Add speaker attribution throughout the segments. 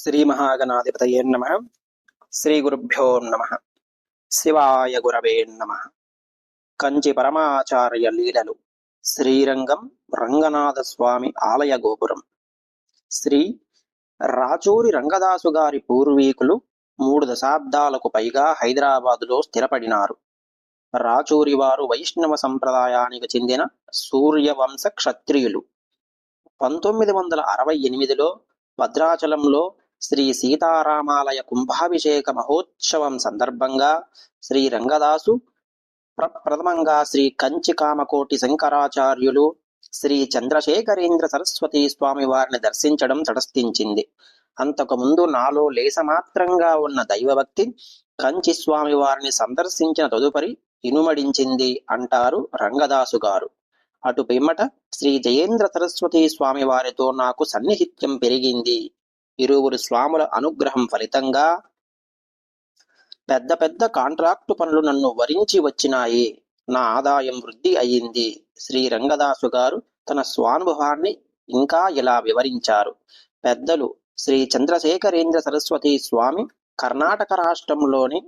Speaker 1: శ్రీ మహాగణాధిపతయే నమ. శ్రీ గురుభ్యో నమ. శివాయ గురవే నమ. కంచి పరమాచార్య లీలలు. శ్రీరంగం రంగనాథ స్వామి ఆలయ గోపురం. శ్రీ రాచూరి రంగదాసు గారి పూర్వీకులు మూడు దశాబ్దాలకు పైగా హైదరాబాదులో స్థిరపడినారు. రాచూరి వారు వైష్ణవ సంప్రదాయానికి చెందిన సూర్యవంశ క్షత్రియులు. పంతొమ్మిది వందల అరవై ఎనిమిదిలో భద్రాచలంలో శ్రీ సీతారామాలయ కుంభాభిషేక మహోత్సవం సందర్భంగా శ్రీ రంగదాసు ప్ర- ప్రథమంగా శ్రీ కంచి కామకోటి శంకరాచార్యులు శ్రీ చంద్రశేఖరేంద్ర సరస్వతి స్వామి వారిని దర్శించడం తటస్థించింది. అంతకు ముందు నాలో లేసమాత్రంగా ఉన్న దైవభక్తి కంచి స్వామి వారిని సందర్శించిన తదుపరి ఇనుమడించింది అంటారు రంగదాసు గారు. అటు పిమ్మట శ్రీ జయేంద్ర సరస్వతి స్వామి వారితో నాకు సన్నిహిత్యం పెరిగింది. ఇరువురు స్వాముల అనుగ్రహం ఫలితంగా పెద్ద పెద్ద కాంట్రాక్టు పనులు నన్ను వరించి వచ్చినాయి. నా ఆదాయం వృద్ధి అయ్యింది శ్రీ రంగదాసు గారు తన స్వానుభవాన్ని ఇంకా ఇలా వివరించారు. పెద్దలు శ్రీ చంద్రశేఖరేంద్ర సరస్వతి స్వామి కర్ణాటక రాష్ట్రంలోని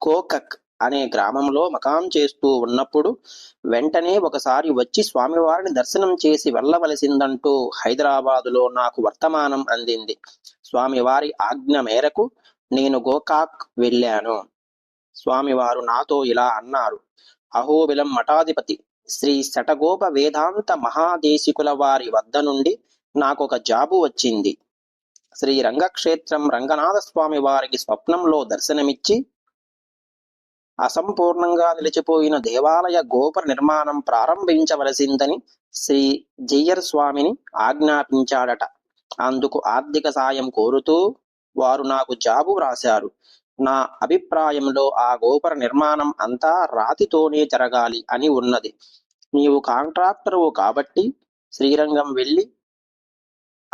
Speaker 1: కోకక్ అనే గ్రామంలో మకాం చేస్తూ ఉన్నప్పుడు వెంటనే ఒకసారి వచ్చి స్వామివారిని దర్శనం చేసి వెళ్ళవలసిందంటూ హైదరాబాదులో నాకు వర్తమానం అందింది. స్వామివారి ఆజ్ఞ మేరకు నేను గోకాక్ వెళ్ళాను. స్వామివారు నాతో ఇలా అన్నారు. అహోబిలం మఠాధిపతి! శ్రీ శటగోప వేదాంత మహాదేశికుల వారి వద్ద నుండి నాకొక జాబు వచ్చింది. శ్రీ రంగక్షేత్రం రంగనాథ స్వామి వారికి స్వప్నంలో దర్శనమిచ్చి అసంపూర్ణంగా నిలిచిపోయిన దేవాలయ గోపుర నిర్మాణం ప్రారంభించవలసిందని శ్రీ జయ్యర్ స్వామిని ఆజ్ఞాపించాడట. అందుకు ఆర్థిక సాయం కోరుతూ వారు నాకు జాబు వ్రాశారు. నా అభిప్రాయంలో ఆ గోపుర నిర్మాణం అంతా రాతితోనే జరగాలి అని ఉన్నది. నీవు కాంట్రాక్టరువు కాబట్టి శ్రీరంగం వెళ్ళి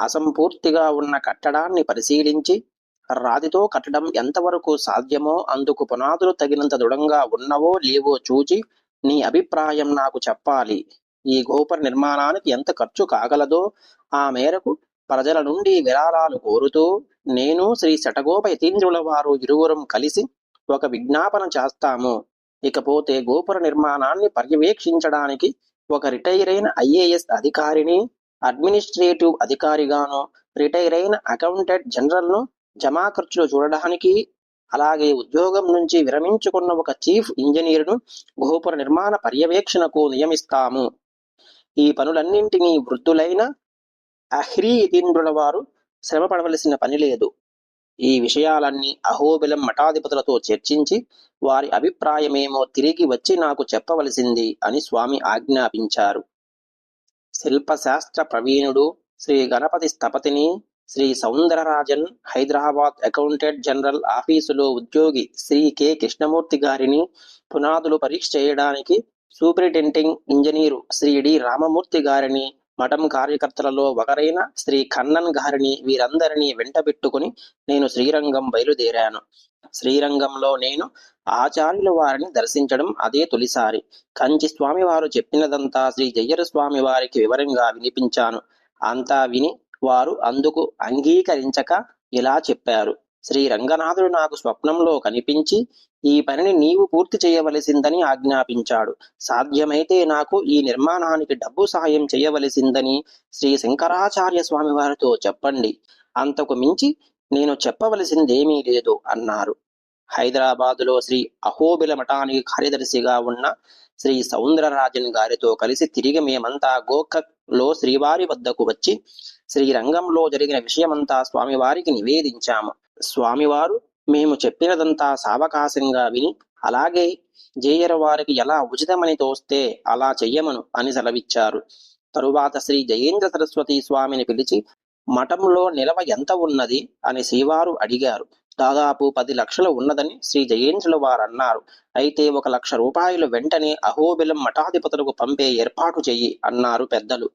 Speaker 1: అసంపూర్తిగా ఉన్న కట్టడాన్ని పరిశీలించి రాతితో కట్టడం ఎంతవరకు సాధ్యమో అందుకు పునాదులు తగినంత దృఢంగా ఉన్నవో లేవో చూచి నీ అభిప్రాయం నాకు చెప్పాలి. ఈ గోపుర నిర్మాణానికి ఎంత ఖర్చు కాగలదో ఆ మేరకు ప్రజల నుండి విరాళాలు కోరుతూ నేను శ్రీ శటగోప యతీంద్రుల వారు ఇరువురం కలిసి ఒక విజ్ఞాపన చేస్తాము. ఇకపోతే గోపుర నిర్మాణాన్ని పర్యవేక్షించడానికి ఒక రిటైర్ అయిన ఐఏఎస్ అధికారిని అడ్మినిస్ట్రేటివ్ అధికారిగాను రిటైర్ అయిన అకౌంటెంట్ జనరల్ను జమా ఖర్చులు చూడడానికి అలాగే ఉద్యోగం నుంచి విరమించుకున్న ఒక చీఫ్ ఇంజనీర్ను గోపుర నిర్మాణ పర్యవేక్షణకు నియమిస్తాము. ఈ పనులన్నింటినీ వృద్ధులైన అహ్రీ యతీంద్రుల వారు శ్రమ పడవలసిన పని లేదు. ఈ విషయాలన్నీ అహోబిలం మఠాధిపతులతో చర్చించి వారి అభిప్రాయమేమో తిరిగి వచ్చి నాకు చెప్పవలసింది అని స్వామి ఆజ్ఞాపించారు. శిల్పశాస్త్ర ప్రవీణుడు శ్రీ గణపతి స్థపతిని శ్రీ సౌందరరాజన్ హైదరాబాద్ అకౌంటెంట్ జనరల్ ఆఫీసులో ఉద్యోగి శ్రీ కె. కృష్ణమూర్తి గారిని పునాదులు పరీక్ష చేయడానికి superintending engineer Shri D. Ramamurthy గారిని మఠం కార్యకర్తలలో ఒకరైన శ్రీ కన్నన్ గారిని వీరందరినీ వెంటబెట్టుకుని నేను శ్రీరంగం బయలుదేరాను. శ్రీరంగంలో నేను ఆచార్యుల వారిని దర్శించడం అదే తొలిసారి. కంచి స్వామి వారు చెప్పినదంతా శ్రీ జయ్యర స్వామి వారికి వివరంగా వినిపించాను. అంతా విని వారు అందుకు అంగీకరించక ఇలా చెప్పారు. శ్రీ రంగనాథుడు నాకు స్వప్నంలో కనిపించి ఈ పనిని నీవు పూర్తి చేయవలసిందని ఆజ్ఞాపించాడు. సాధ్యమైతే నాకు ఈ నిర్మాణానికి డబ్బు సహాయం చేయవలసిందని శ్రీ శంకరాచార్య స్వామి వారితో చెప్పండి. అంతకు మించి నేను చెప్పవలసిందేమీ లేదు అన్నారు. హైదరాబాదులో శ్రీ అహోబిల మఠానికి కార్యదర్శిగా ఉన్న శ్రీ సౌందరరాజన్ గారితో కలిసి తిరిగి మేమంతా గోకక్లో శ్రీవారి వద్దకు వచ్చి శ్రీరంగంలో జరిగిన విషయమంతా స్వామివారికి నివేదించాము. స్వామివారు మేము చెప్పినదంతా సావకాశంగా విని అలాగే జేయర వారికి ఎలా ఉచితమని తోస్తే అలా చెయ్యమను అని సెలవిచ్చారు. తరువాత శ్రీ జయేంద్ర సరస్వతి స్వామిని పిలిచి మఠంలో నిలవ ఎంత ఉన్నది? అని శ్రీవారు అడిగారు. దాదాపు పది లక్షలు ఉన్నదని శ్రీ జయేంద్రుల వారు అన్నారు అయితే ఒక లక్ష రూపాయలు వెంటనే అహోబిలం మఠాధిపతులకు పంపే ఏర్పాటు చెయ్యి అన్నారు పెద్దలు.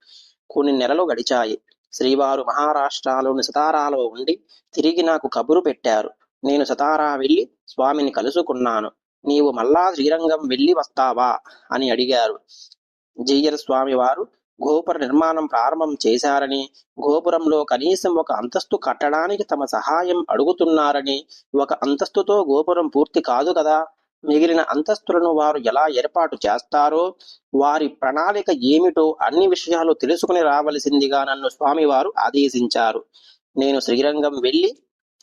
Speaker 1: కొన్ని నెలలు గడిచాయి. శ్రీవారు మహారాష్ట్రలోని సతారాలో ఉండి తిరిగి నాకు కబురు పెట్టారు. నేను సతారా వెళ్ళి స్వామిని కలుసుకున్నాను. నీవు మళ్ళా శ్రీరంగం వెళ్ళి వస్తావా? అని అడిగారు. జయ్యర్ స్వామి వారు గోపుర నిర్మాణం ప్రారంభం చేశారని గోపురంలో కనీసం ఒక అంతస్తు కట్టడానికి తమ సహాయం అడుగుతున్నారని ఒక అంతస్తుతో గోపురం పూర్తి కాదు కదా? మిగిలిన అంతస్తులను వారు ఎలా ఏర్పాటు చేస్తారో వారి ప్రణాళిక ఏమిటో అన్ని విషయాలు తెలుసుకుని రావలసిందిగా నన్ను స్వామివారు ఆదేశించారు. నేను శ్రీరంగం వెళ్ళి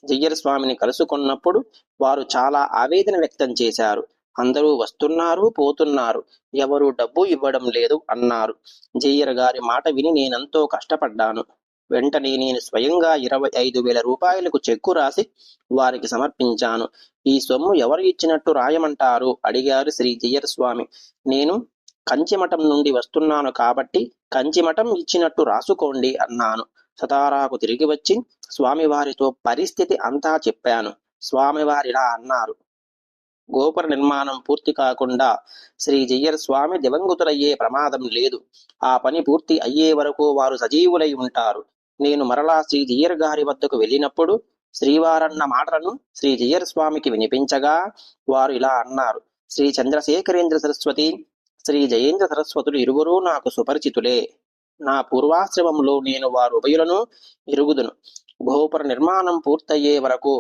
Speaker 1: జయ్యర్ స్వామిని కలుసుకున్నప్పుడు వారు చాలా ఆవేదన వ్యక్తం చేశారు. అందరూ వస్తున్నారు పోతున్నారు. ఎవరు డబ్బు ఇవ్వడం లేదు అన్నారు. జయ్యర్ గారి మాట విని నేనెంతో కష్టపడ్డాను. వెంటనే నేను స్వయంగా ఇరవై ఐదు వేల రూపాయలకు చెక్కు రాసి వారికి సమర్పించాను. ఈ సొమ్ము ఎవరు ఇచ్చినట్టు రాయమంటారు? అడిగారు శ్రీ జయ్యర్ స్వామి నేను కంచిమఠం నుండి వస్తున్నాను కాబట్టి కంచిమఠం ఇచ్చినట్టు రాసుకోండి అన్నాను. సతారాకు తిరిగి వచ్చి స్వామివారితో పరిస్థితి అంతా చెప్పాను. స్వామివారిలా అన్నారు. గోపుర నిర్మాణం పూర్తి కాకుండా శ్రీ జయ్యర్ స్వామి దివంగతులయ్యే ప్రమాదం లేదు. ఆ పని పూర్తి అయ్యే వరకు వారు సజీవులై ఉంటారు. నేను మరలా శ్రీజీయర్ గారి వద్దకు వెళ్ళినప్పుడు శ్రీవారన్న మాటలను శ్రీజయ్యర్ స్వామికి వినిపించగా వారు ఇలా అన్నారు. శ్రీ చంద్రశేఖరేంద్ర సరస్వతి శ్రీ జయేంద్ర సరస్వతులు ఇరువురూ నాకు సుపరిచితులే. నా పూర్వాశ్రమంలో నేను వారు ఉభయులను ఇరుగుదును. గోపుర నిర్మాణం పూర్తయ్యే వరకు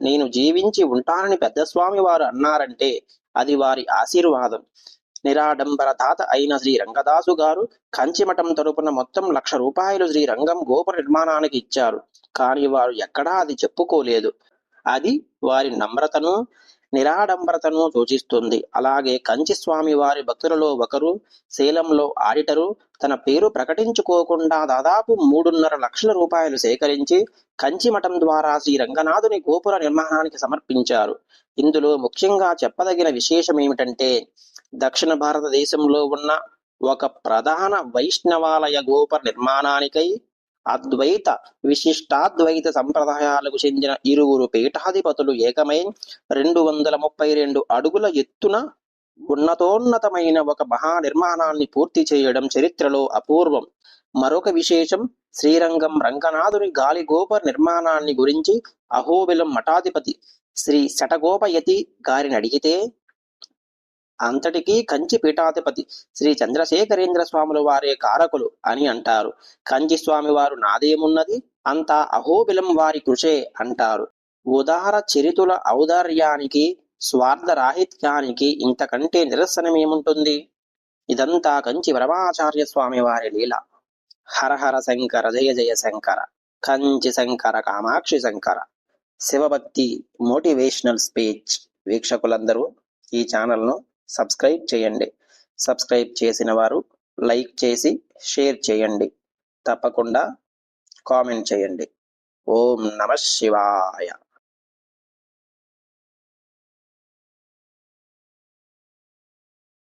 Speaker 1: నేను జీవించి ఉంటానని పెద్ద స్వామి వారు అన్నారంటే అది వారి ఆశీర్వాదం. నిరాడంబర తాత అయిన శ్రీ రంగదాసు గారు కంచిమఠం తరపున మొత్తం లక్ష రూపాయలు శ్రీ రంగం గోపుర నిర్మాణానికి ఇచ్చారు. కానీ వారు ఎక్కడా అది చెప్పుకోలేదు. అది వారి నమ్రతను నిరాడంబరతను సూచిస్తుంది. అలాగే కంచి స్వామి వారి భక్తులలో ఒకరు సేలంలో ఆడిటరు తన పేరు ప్రకటించుకోకుండా దాదాపు మూడున్నర లక్షల రూపాయలు సేకరించి కంచి మఠం ద్వారా శ్రీ రంగనాథుని గోపుర నిర్మాణానికి సమర్పించారు. ఇందులో ముఖ్యంగా చెప్పదగిన విశేషం ఏమిటంటే దక్షిణ భారతదేశంలో ఉన్న ఒక ప్రధాన వైష్ణవాలయ గోప నిర్మాణానికై అద్వైత విశిష్టాద్వైత సంప్రదాయాలకు చెందిన ఇరువురు పీఠాధిపతులు ఏకమై రెండు వందల ముప్పై రెండు అడుగుల ఎత్తున ఉన్నతోన్నతమైన ఒక మహా నిర్మాణాన్ని పూర్తి చేయడం చరిత్రలో అపూర్వం. మరొక విశేషం శ్రీరంగం రంగనాథుని గాలి గోపర్ నిర్మాణాన్ని గురించి అహోబిలం మఠాధిపతి శ్రీ శటగోపయతి గారిని అడిగితే అంతటికీ కంచి పీఠాధిపతి శ్రీ చంద్రశేఖరేంద్ర స్వాముల వారే కారకులు అని అంటారు. కంచి స్వామి వారు నాదేమున్నది? అంతా అహోబిలం వారి కృషే అంటారు. ఉదార చరితుల ఔదార్యానికి స్వార్థ రాహిత్యానికి ఇంతకంటే నిరసనమేముంటుంది ఇదంతా కంచి పరమాచార్య స్వామి వారి లీల. హరహర శంకర జయ జయ శంకర కంచి శంకర కామాక్షి శంకర. శివభక్తి మోటివేషనల్ స్పీచ్ వీక్షకులందరూ ఈ ఛానల్ను సబ్స్క్రైబ్ చేయండి. సబ్స్క్రైబ్ చేసిన వారు లైక్ చేసి షేర్ చేయండి. తప్పకుండా కామెంట్ చేయండి. ఓం నమ శివాయ.